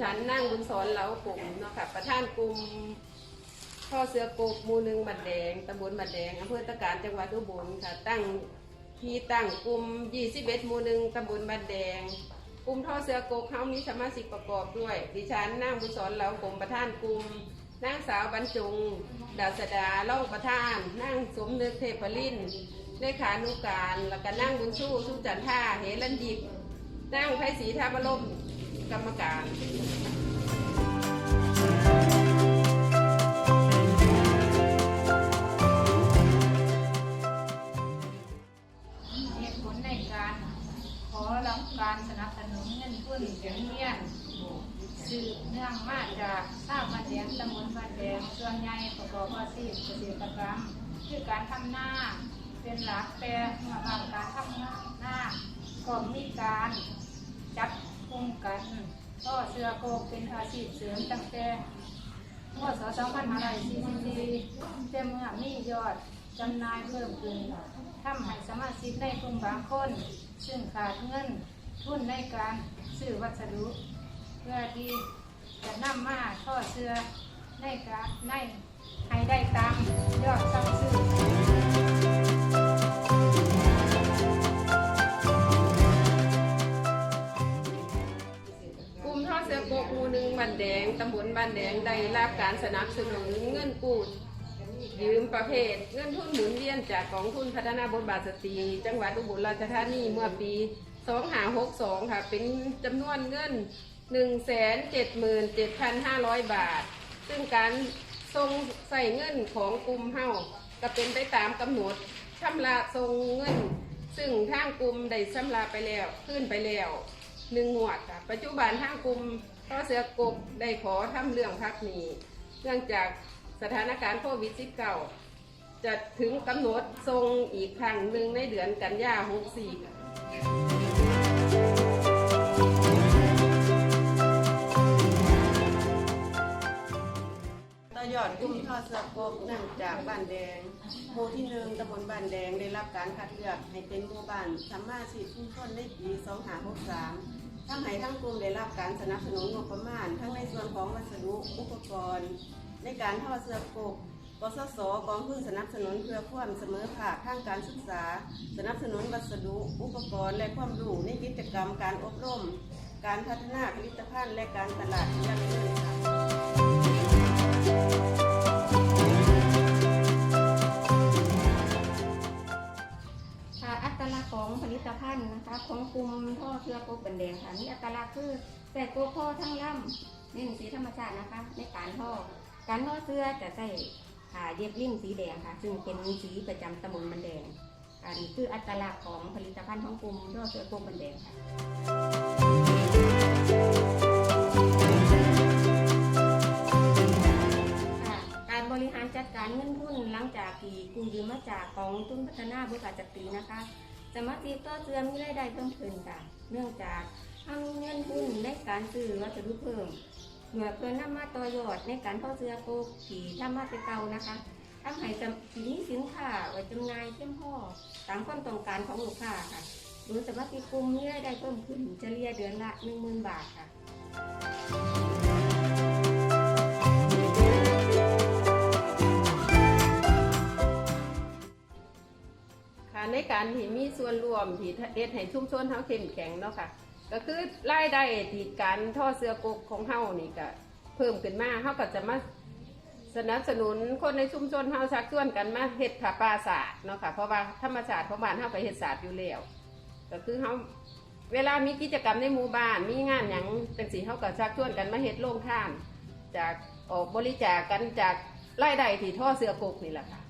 ฉันนั่งบนสอนเหลากลุ่มเนาะค่ะ ประธานกลุ่มท่อเสือกกหมู่หนึ่งบันแดงตำบลบันแดงอำเภอตะการจังหวัดอุบลค่ะ ตั้งที่ตั้งกลุ่ม21หมู่หนึ่งตำบลบันแดงกลุ่มท่อเสือกกเฮามีสมาชิกประกอบด้วย ดิฉันนางบุญสอนเหลากลุ่มประธานกลุ่มนางสาวบรรจงดาษดาเล่าประธานนางสมนึกเทพลินเลขานุการ แล้วก็นางบุญสู้สู้จันท่าเหรันยิกนางไพศรีธาบรม กรรมการเหตุผลในการขอรับการสนับสนุนเงินทุนเสียงเงี้ยนสืบเนื่องมาจากทราบมาแดงตำบลบ้านแดงส่วนใหญ่ประกอบอาชีพเกษตรกรรม คือการทำหน้าเป็นหลักแต่เมื่อทำการทำหน้าก็มีการจัด กลุ่มกันก็เสือโกกเป็นอาชีพเสริมตั้งแต่เมื่อศ2544แต่เมื่อมียอดจำหน่ายเพิ่มขึ้นทำให้สมาชิกในกลุ่มบางคน ซึ่งขาดเงินทุนในการซื้อวัสดุ เพื่อที่จะนำมาท่อเสือในการในให้ได้ตาม หมู่หนึ่งบันแดงตำบลบันแดงได้รับการสนับสนุนเงินกู้ยืมประเภท เงินทุนหมุนเวียนจากกองทุนพัฒนาบทบาทสตรีจังหวัดอุบลราชธานีเมื่อปี 2562 ค่ะ เป็นจำนวนเงิน 177,500 บาท ซึ่งการทรงใส่เงินของกลุ่มเฮาก็เป็นไปตามกำหนดชำระทรงเงิน ซึ่งทางกลุ่มได้ชำระไปแล้วขึ้นไปแล้วหนึ่งงวดค่ะ ปัจจุบันทางกลุ่ม ท่อเสือกกได้ขอทำเรื่องพักหนี้ เนื่องจากสถานการณ์โควิด -19 จะถึงกำหนดทรงอีกครั้งหนึ่งในเดือนกันยา64ค่ะต่อยอดกลุ่มทอดเสือกบเนื่องจากบ้านแดงหมู่ที่หนึ่งตำบลบ้านแดงได้รับการคัดเลือกให้เป็นหมู่บ้านสามารถสิทธิชุมชนในปี 2563 ทั้งให้ทั้งกลุ่มได้รับการสนับสนุนงบประมาณ ทั้งในส่วนของวัสดุอุปกรณ์ ในการท่อเสือกบกสศกองทุนสนับสนุนเพื่อความเสมอภาคทางการศึกษา สนับสนุนวัสดุ อุปกรณ์ และความรู้ในกิจกรรมการอบรม การพัฒนาผลิตภัณฑ์และการตลาดที่ยั่งยืนค่ะ ของผลิตภัณฑ์นะคะ ของกลุ่มท่อเชื้อกกบบันแดงค่ะมีอัตลักษณ์คือแต่กบท่อทั้งลำนี่สีธรรมชาตินะคะ ในการท่อการท่อเสื้อจะใส่ค่ะเย็บริ่มสีแดงค่ะ ซึ่งเป็นสีประจำตำบลบันแดงอันนี้คืออัตลักษณ์ของผลิตภัณฑ์ของกลุ่มท่อเชื้อกกบบันแดงค่ะการบริหารจัดการเงินทุนหลังจากที่กู้ยืมมาจากกองทุนพัฒนาบริษัทจักรีนะคะ สมาชิกก็เสื่อมมีรายได้เพิ่มขึ้นค่ะเนื่องจากทำเงินทุนในการซื้อวัสดุเพิ่มเมื่อเพื่อนนำมาต่อยอดในการท่อเสื้อโกกที่ทำมาแต่เก่านะคะทำให้จำมีสินค้าไว้จำหน่ายเพียงพอตามความต้องการของลูกค้าค่ะโดยสมาชิกกลุ่มมีรายได้เพิ่มขึ้นเฉลี่ยเดือนละ 10,000 บาทค่ะ การที่มีส่วนร่วมที่เอ็ดให้ชุมชนเฮาเข้มแข็งเนาะค่ะ ก็คือรายได้ที่การท่อเสื้อกกของเฮานี่ก็เพิ่มขึ้นมาเฮาก็จะมาสนับสนุนคนในชุมชนเฮาชักชวนกันมาเฮ็ดผาป่าศาสตร์เนาะค่ะเพราะว่าธรรมชาติของบ้านเฮาก็เฮ็ดศาสตร์อยู่แล้วก็คือเฮาเวลามีกิจกรรมในหมู่บ้านมีงานหยังจังซี่เฮาก็ชักชวนกันมาเฮ็ดโรงทาน จากออกบริจาคกันจากรายได้ที่ท่อเสื้อกกนี่แหละค่ะ